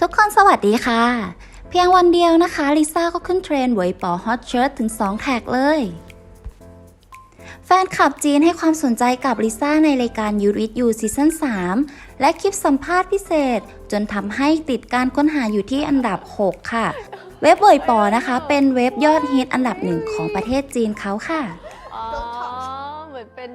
ทุกคนสวัสดีค่ะ เพียงวันเดียวนะคะลิซ่าก็ขึ้นเทรนด์เวยปอฮอตเชิร์ตถึง 2 แท็กเลย แฟนคลับจีนให้ความสนใจกับลิซ่าในรายการ You With You ซีซั่น3และคลิปสัมภาษณ์พิเศษ จนทำให้ติดการค้นหาอยู่ที่อันดับ 6 ค่ะ เว็บเวยปอนะคะ เป็นเว็บยอดฮิตอันดับหนึ่งของประเทศจีนเขาค่ะ อ๋อ เหมือนเป็น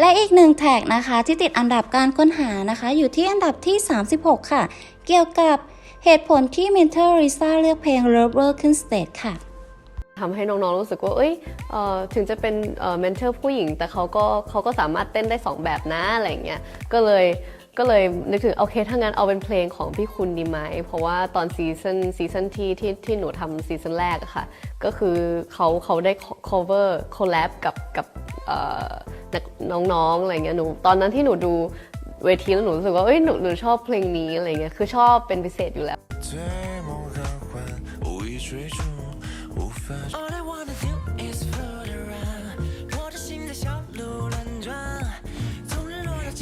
และอีกหนึ่งแท็กนะคะที่ติดอันดับการค้นหานะคะ อยู่ที่อันดับที่ 36 ค่ะ เกี่ยวกับเหตุผลที่เมนเทอร์ริซ่าเลือกเพลง Lover ขึ้นสเตจค่ะทำให้น้องๆรู้สึกว่า เอ้ยออถึงจะเป็นเมนเทอร์ผู้หญิง แต่เขาก็เขาก็สามารถเต้นได้ 2 แบบนะอะไรเงี้ย ก็เลยก็เลยนึกถึงโอเคถ้างั้นเอาเป็นเพลงของพี่คุณดีไหม เพราะว่าตอนซีซันซีซันที่ที่ที่หนูทำซีซันแรกอะค่ะ ก็คือเขาเขาได้ cover collab กับกับ จากน้องๆอะไรเงี้ยหนูตอนนั้นที่หนูดูเวทีแล้วหนูรู้สึกว่าเอ้ยหนูหนูชอบเพลงนี้อะไรเงี้ยคือชอบเป็นพิเศษอยู่แล้ว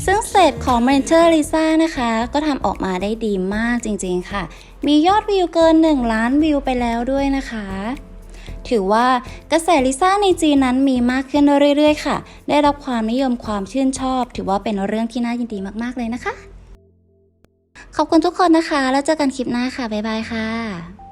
ซึ่งเสร็ของ m a n อร์ลิซ่านะคะ ก็ทำออกมาได้ดีมากจริงๆค่ะ มียอดวิวเกิน 1 ล้านวิวไปแล้วด้วยนะคะ ถือว่ากระแสลิซ่าในจีนนั้นมีมากขึ้นเรื่อยๆ ค่ะ ได้รับความนิยมความชื่นชอบ ถือว่าเป็นเรื่องที่น่ายินดีมากๆเลยนะคะ ขอบคุณทุกคนนะคะ แล้วเจอกันคลิปหน้าค่ะ บ๊ายบายค่ะ